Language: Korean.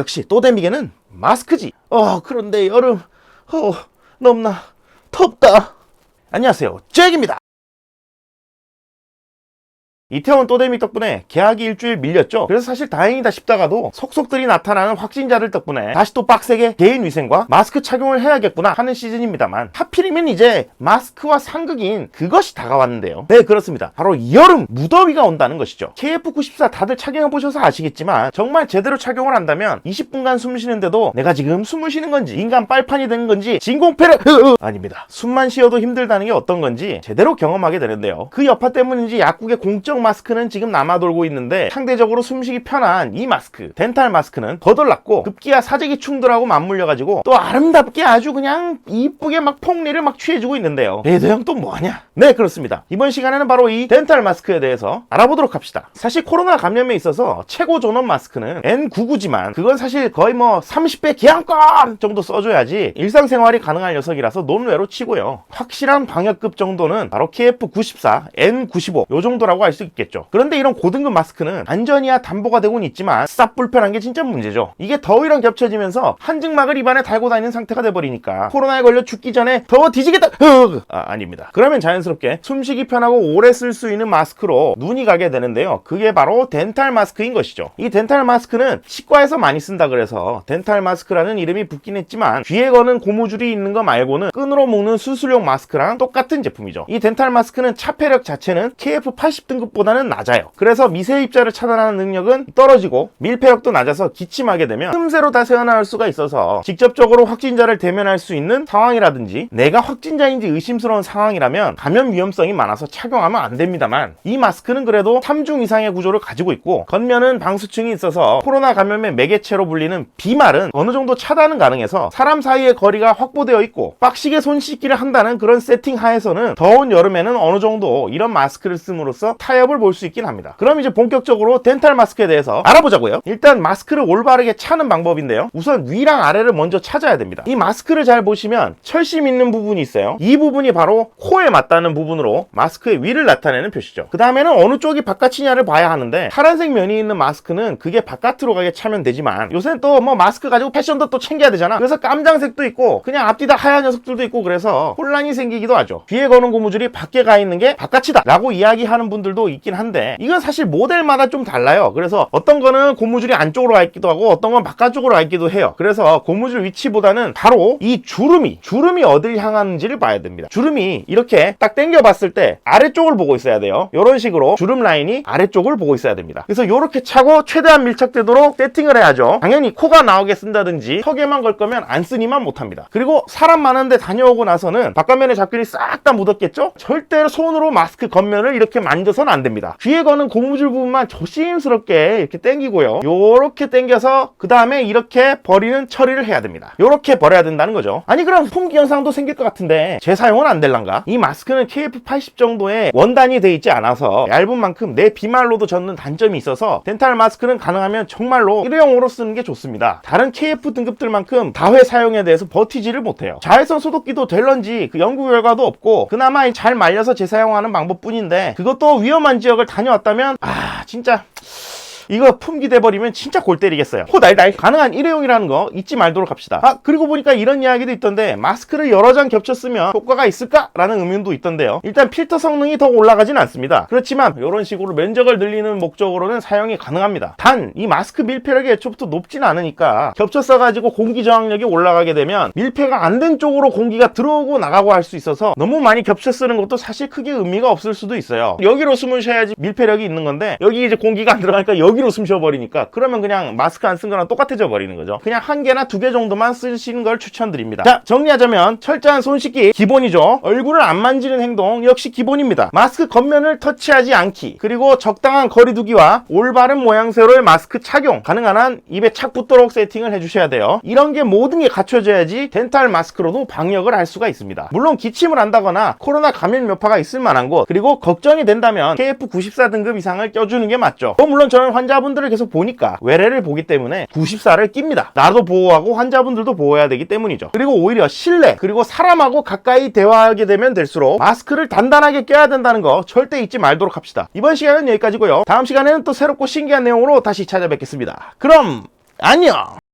역시 또데미게는 마스크지. 어, 그런데 여름, 어, 너무나 덥다. 안녕하세요. 잭입니다. 이태원 또데미 덕분에 개학이 일주일 밀렸죠. 그래서 사실 다행이다 싶다가도 속속들이 나타나는 확진자들 덕분에 다시 또 빡세게 개인 위생과 마스크 착용을 해야겠구나 하는 시즌입니다만 하필이면 이제 마스크와 상극인 그것이 다가왔는데요. 네 그렇습니다. 바로 여름 무더위가 온다는 것이죠. KF94 다들 착용해 보셔서 아시겠지만 정말 제대로 착용을 한다면 20분간 숨 쉬는데도 내가 지금 숨을 쉬는 건지 인간 빨판이 되는 건지 진공폐를 아닙니다. 숨만 쉬어도 힘들다는 게 어떤 건지 제대로 경험하게 되는데요. 그 여파 때문인지 약국의 공적 마스크는 지금 남아돌고 있는데 상대적으로 숨쉬기 편한 이 마스크 덴탈 마스크는 거덜났고 급기야 사재기 충돌하고 맞물려가지고 또 아름답게 아주 그냥 이쁘게 막 폭리를 막 취해주고 있는데요. 레드형 또 뭐하냐? 네 그렇습니다. 이번 시간에는 바로 이 덴탈 마스크에 대해서 알아보도록 합시다. 사실 코로나 감염에 있어서 최고 존엄 마스크는 N99지만 그건 사실 거의 뭐 30배 기한권 정도 써줘야지 일상생활이 가능한 녀석이라서 논외로 치고요. 확실한 방역급 정도는 바로 KF94, N95 요 정도라고 할 수 있겠죠. 그런데 이런 고등급 마스크는 안전이야 담보가 되곤 있지만 쌉 불편한 게 진짜 문제죠. 이게 더위랑 겹쳐지면서 한증막을 입안에 달고 다니는 상태가 돼버리니까 코로나에 걸려 죽기 전에 더워 뒤지겠다. 흑! 아, 아닙니다. 그러면 자연스럽게 숨쉬기 편하고 오래 쓸 수 있는 마스크로 눈이 가게 되는데요. 그게 바로 덴탈 마스크인 것이죠. 이 덴탈 마스크는 치과에서 많이 쓴다 그래서 덴탈 마스크라는 이름이 붙긴 했지만 귀에 거는 고무줄이 있는 거 말고는 끈으로 묶는 수술용 마스크랑 똑같은 제품이죠. 이 덴탈 마스크는 차폐력 자체는 KF80 등급보다 는 낮아요. 그래서 미세 입자를 차단하는 능력은 떨어지고 밀폐력도 낮아서 기침하게 되면 틈새로 다 새어나올 수가 있어서 직접적으로 확진자를 대면할 수 있는 상황이라든지 내가 확진자인지 의심스러운 상황이라면 감염 위험성이 많아서 착용하면 안 됩니다만 이 마스크는 그래도 3중 이상의 구조를 가지고 있고 겉면은 방수층이 있어서 코로나 감염의 매개체로 불리는 비말은 어느 정도 차단은 가능해서 사람 사이의 거리가 확보되어 있고 빡시게 손 씻기를 한다는 그런 세팅 하에서는 더운 여름에는 어느 정도 이런 마스크를 씀으로써 타협 을 볼 수 있긴 합니다. 그럼 이제 본격적으로 덴탈 마스크에 대해서 알아보자고요. 일단 마스크를 올바르게 차는 방법인데요. 우선 위랑 아래를 먼저 찾아야 됩니다. 이 마스크를 잘 보시면 철심 있는 부분이 있어요. 이 부분이 바로 코에 맞닿는 부분으로 마스크의 위를 나타내는 표시죠. 그 다음에는 어느 쪽이 바깥이냐를 봐야 하는데 파란색 면이 있는 마스크는 그게 바깥으로 가게 차면 되지만 요새는 또 뭐 마스크 가지고 패션도 또 챙겨야 되잖아. 그래서 깜장색도 있고 그냥 앞뒤 다 하얀 녀석들도 있고 그래서 혼란이 생기기도 하죠. 뒤에 거는 고무줄이 밖에 가 있는 게 바깥이다 라고 이야기하는 분들도 있긴 한데 이건 사실 모델마다 좀 달라요. 그래서 어떤 거는 고무줄이 안쪽으로 가 있기도 하고 어떤 건 바깥쪽으로 가 있기도 해요. 그래서 고무줄 위치보다는 바로 이 주름이 주름이 어딜 향하는지를 봐야 됩니다. 주름이 이렇게 딱 당겨 봤을 때 아래쪽을 보고 있어야 돼요. 이런 식으로 주름 라인이 아래쪽을 보고 있어야 됩니다. 그래서 이렇게 차고 최대한 밀착되도록 세팅을 해야죠. 당연히 코가 나오게 쓴다든지 턱에만 걸 거면 안 쓰니만 못합니다. 그리고 사람 많은데 다녀오고 나서는 바깥면에 잡균이 싹 다 묻었겠죠? 절대로 손으로 마스크 겉면을 이렇게 만져서는 안 됩니다. 귀에 거는 고무줄 부분만 조심스럽게 이렇게 당기고요. 요렇게 당겨서 그 다음에 이렇게 버리는 처리를 해야 됩니다. 요렇게 버려야 된다는 거죠. 아니 그럼 품귀 현상도 생길 것 같은데 재사용은 안 될란가? 이 마스크는 KF80 정도의 원단이 돼 있지 않아서 얇은 만큼 내 비말로도 젖는 단점이 있어서 덴탈 마스크는 가능하면 정말로 일회용으로 쓰는 게 좋습니다. 다른 KF 등급들만큼 다회 사용에 대해서 버티지를 못해요. 자외선 소독기도 될런지 그 연구 결과도 없고 그나마 잘 말려서 재사용하는 방법뿐인데 그것도 위험한 지역을 다녀왔다면 아 진짜 이거 품귀돼 버리면 진짜 골 때리겠어요. 호달달 가능한 일회용이라는 거 잊지 말도록 합시다. 아 그리고 보니까 이런 이야기도 있던데 마스크를 여러 장 겹쳐 쓰면 효과가 있을까라는 의문도 있던데요. 일단 필터 성능이 더 올라가진 않습니다. 그렇지만 이런 식으로 면적을 늘리는 목적으로는 사용이 가능합니다. 단 이 마스크 밀폐력이 애초부터 높진 않으니까 겹쳐 써가지고 공기 저항력이 올라가게 되면 밀폐가 안 된 쪽으로 공기가 들어오고 나가고 할 수 있어서 너무 많이 겹쳐 쓰는 것도 사실 크게 의미가 없을 수도 있어요. 여기로 숨을 쉬어야지 밀폐력이 있는 건데 여기 이제 공기가 안 들어가니까 여기 로 숨 쉬어버리니까 그러면 그냥 마스크 안 쓴 거랑 똑같아져 버리는 거죠. 그냥 한 개나 두 개 정도만 쓰시는 걸 추천드립니다. 자 정리하자면 철저한 손 씻기 기본이죠. 얼굴을 안 만지는 행동 역시 기본입니다. 마스크 겉면을 터치하지 않기 그리고 적당한 거리 두기와 올바른 모양새로의 마스크 착용 가능한 한 입에 착 붙도록 세팅을 해주셔야 돼요. 이런 게 모든 게 갖춰져야지 덴탈 마스크로도 방역을 할 수가 있습니다. 물론 기침을 한다거나 코로나 감염 여파가 있을 만한 곳 그리고 걱정이 된다면 KF94 등급 이상을 껴주는 게 맞죠. 뭐 물론 저는 환자 분들을 계속 보니까 외래를 보기 때문에 94를 낍니다. 나도 보호하고 환자분들도 보호해야 되기 때문이죠. 그리고 오히려 실내 그리고 사람하고 가까이 대화하게 되면 될수록 마스크를 단단하게 껴야 된다는 거 절대 잊지 말도록 합시다. 이번 시간은 여기까지고요. 다음 시간에는 또 새롭고 신기한 내용으로 다시 찾아뵙겠습니다. 그럼 안녕!